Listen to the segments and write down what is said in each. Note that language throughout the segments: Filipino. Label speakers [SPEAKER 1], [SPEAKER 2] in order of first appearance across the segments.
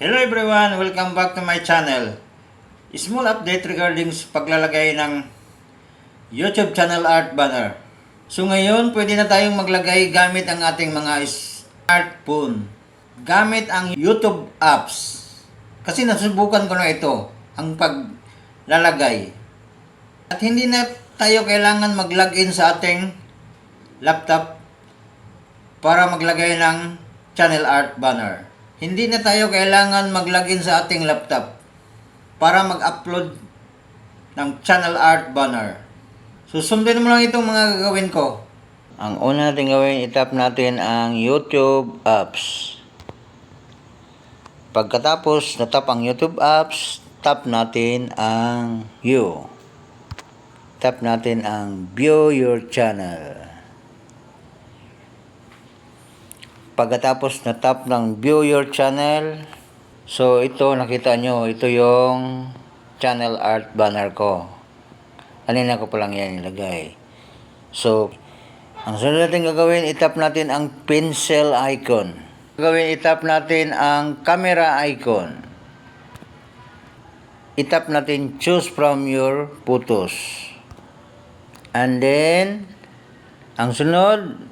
[SPEAKER 1] Hello everyone! Welcome back to my channel. Small update regarding sa paglalagay ng YouTube channel art banner. So ngayon, pwede na tayong maglagay gamit ang ating mga smartphone. Gamit ang YouTube apps. Kasi nasubukan ko na ito, ang paglalagay. At hindi na tayo kailangan mag-login sa ating laptop para maglagay ng channel art banner. Hindi na tayo kailangan mag-login sa ating laptop para mag-upload ng channel art banner. Susundin mo lang itong mga gagawin ko. Ang una natin gawin, itap natin ang YouTube apps. Pagkatapos natap ang YouTube apps, tap natin ang view. Tap natin ang view your channel. Pagkatapos na tap ng view your channel, so ito nakita nyo, ito yung channel art banner ko. Kanina ko pa lang yan ilagay. So, ang sunod natin gagawin, itap natin ang pencil icon. Gagawin, itap natin ang camera icon. Itap natin choose from your photos. And then, ang sunod,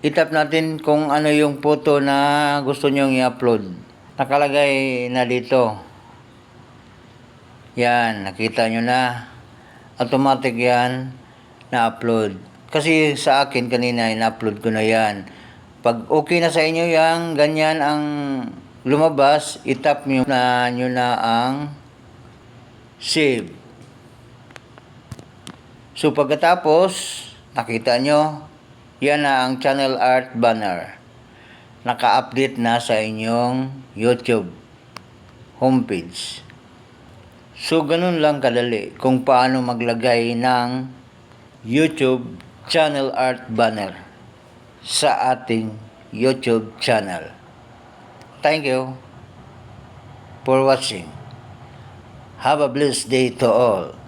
[SPEAKER 1] itap natin kung ano yung photo na gusto nyong i-upload. Nakalagay na dito. Yan, nakita nyo na. Automatic yan na-upload. Kasi sa akin kanina, in-upload ko na yan. Pag okay na sa inyo yan, ganyan ang lumabas, itap nyo na, nyo na ang save. So pagkatapos, nakita nyo, yan na ang channel art banner. Naka-update na sa inyong YouTube homepage. So, ganun lang kadali kung paano maglagay ng YouTube channel art banner sa ating YouTube channel. Thank you for watching. Have a blessed day to all.